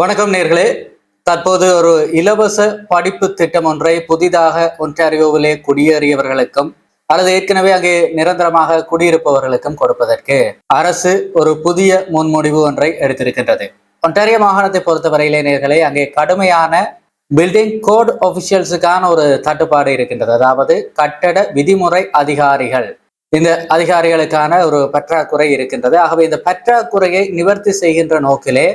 வணக்கம் நேர்களே. தற்போது ஒரு இலவச படிப்பு திட்டம் ஒன்றை புதிதாக ஒன்டாரியோவிலே குடியேறியவர்களுக்கும் அல்லது ஏற்கனவே அங்கே நிரந்தரமாக குடியிருப்பவர்களுக்கும் கொடுப்பதற்கு அரசு ஒரு புதிய முன்முடிவு ஒன்றை எடுத்திருக்கின்றது. ஒன்டாரியோ மாகாணத்தை பொறுத்தவரையிலே நேர்களே அங்கே கடுமையான பில்டிங் கோட் ஒபிஷியல்ஸுக்கான ஒரு தட்டுப்பாடு இருக்கின்றது. அதாவது கட்டட விதிமுறை அதிகாரிகள். இந்த அதிகாரிகளுக்கான ஒரு பற்றாக்குறை இருக்கின்றது. ஆகவே இந்த பற்றாக்குறையை நிவர்த்தி செய்கின்ற நோக்கிலே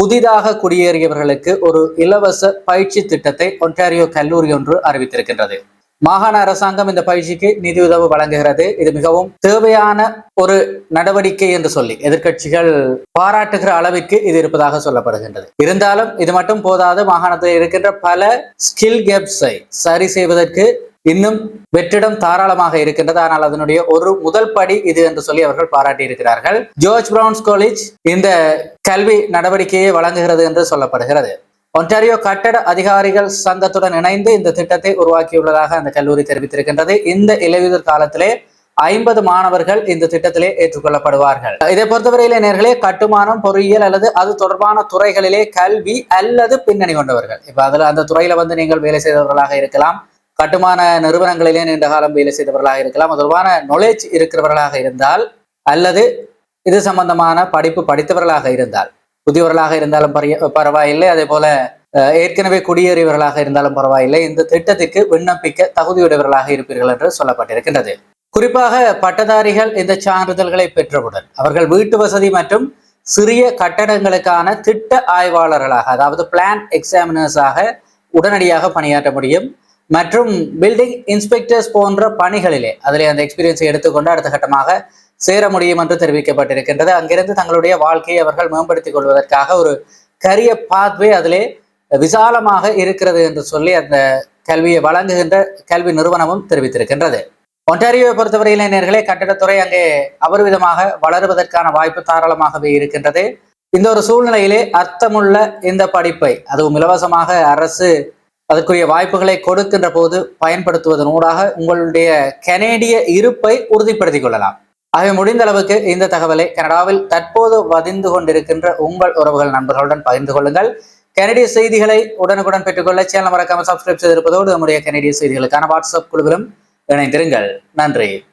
புதிதாக குடியேறியவர்களுக்கு ஒரு இலவச பயிற்சி திட்டத்தை ஒன்டாரியோ கல்லூரி ஒன்று அறிவித்திருக்கின்றது. மாகாண அரசாங்கம் இந்த பயிற்சிக்கு நிதியுதவி வழங்குகிறது. இது மிகவும் தேவையான ஒரு நடவடிக்கை என்று சொல்லி எதிர்க்கட்சிகள் பாராட்டுகிற அளவிற்கு இது இருப்பதாக சொல்லப்படுகின்றது. இருந்தாலும் இது மட்டும் போதாது மாகாணத்தில் இருக்கின்ற பல ஸ்கில் கேப்ஸை சரி செய்வதற்கு இன்னும் வெற்றிடம் தாராளமாக இருக்கின்றது. ஆனால் அதனுடைய ஒரு முதல் படி இது என்று சொல்லி அவர்கள் பாராட்டி இருக்கிறார்கள் ஜோர்ஜ் பிரவுன்ஸ் காலேஜ் இந்த கல்வி நடவடிக்கையை வழங்குகிறது என்று சொல்லப்படுகிறது. ஒன்டாரியோ கட்டட அதிகாரிகள் சங்கத்துடன் இணைந்து இந்த திட்டத்தை உருவாக்கியுள்ளதாக அந்த கல்லூரி தெரிவித்திருக்கின்றது. இந்த இலையுதிர் காலத்திலே ஐம்பது மாணவர்கள் இந்த திட்டத்திலே ஏற்றுக்கொள்ளப்படுவார்கள். இதை பொறுத்தவரையிலே நேர்களே கட்டுமானம் பொறியியல் அல்லது அது தொடர்பான துறைகளிலே கல்வி அல்லது பின்னணி கொண்டவர்கள். இப்ப அதுல அந்த துறையில வந்து நீங்கள் வேலை செய்தவர்களாக இருக்கலாம். கட்டுமான நிறுவனங்களிலே நீண்ட காலம் வேலை செய்தவர்களாக இருக்கலாம். தொடர்பான நாலேஜ் இருக்கிறவர்களாக இருந்தால் அல்லது இது சம்பந்தமான படிப்பு படித்தவர்களாக இருந்தால். புதியவர்களாக இருந்தாலும் பரவாயில்லை. அதே போல ஏற்கனவே குடியேறியவர்களாக இருந்தாலும் பரவாயில்லை. இந்த திட்டத்துக்கு விண்ணப்பிக்க தகுதியுடையவர்களாக இருப்பீர்கள் என்று சொல்லப்பட்டிருக்கின்றது. குறிப்பாக பட்டதாரிகள் இந்த சான்றிதழ்களை பெற்றவுடன் அவர்கள் வீட்டு வசதி மற்றும் சிறிய கட்டடங்களுக்கான திட்ட ஆய்வாளர்களாக அதாவது பிளான் எக்ஸாமினர்ஸாக உடனடியாக பணியாற்ற முடியும். மற்றும் பில்டிங் இன்ஸ்பெக்டர்ஸ் போன்ற பணிகளிலே அதிலே அந்த எக்ஸ்பீரியன்ஸை எடுத்துக்கொண்டு அடுத்த கட்டமாக சேர முடியும் என்று தெரிவிக்கப்பட்டிருக்கின்றது. அங்கிருந்து தங்களுடைய வாழ்க்கையை அவர்கள் மேம்படுத்திக் கொள்வதற்காக ஒரு கரிய பாத்வே அதிலே விசாலமாக இருக்கிறது என்று சொல்லி அந்த கல்வியை வழங்குகின்ற கல்வி நிறுவனமும் தெரிவித்திருக்கின்றது. ஒன்டாரியோவை பொறுத்தவரையில் நேர்களே கட்டிடத்துறை அங்கே அபரிவிதமாக வளருவதற்கான வாய்ப்பு தாராளமாகவே இருக்கின்றது. இந்த ஒரு சூழ்நிலையிலே அர்த்தமுள்ள இந்த படிப்பை அதுவும் இலவசமாக அரசு அதற்குரிய வாய்ப்புகளை கொடுக்கின்ற போது பயன்படுத்துவதன் ஊடாக உங்களுடைய கனேடிய இருப்பை உறுதிப்படுத்திக் கொள்ளலாம். ஆகவே முடிந்த அளவுக்கு இந்த தகவலை கனடாவில் தற்போது வதிந்து கொண்டிருக்கின்ற உங்கள் உறவுகள் நண்பர்களுடன் பகிர்ந்து கொள்ளுங்கள். கனடிய செய்திகளை உடனுக்குடன் பெற்றுக்கொள்ள சேனல் மறக்காமல் சப்ஸ்கிரைப் செய்திருப்பதோடு நம்முடைய கனடிய செய்திகளுக்கான வாட்ஸ்அப் குழுவிலும் இணைந்திருங்கள். நன்றி.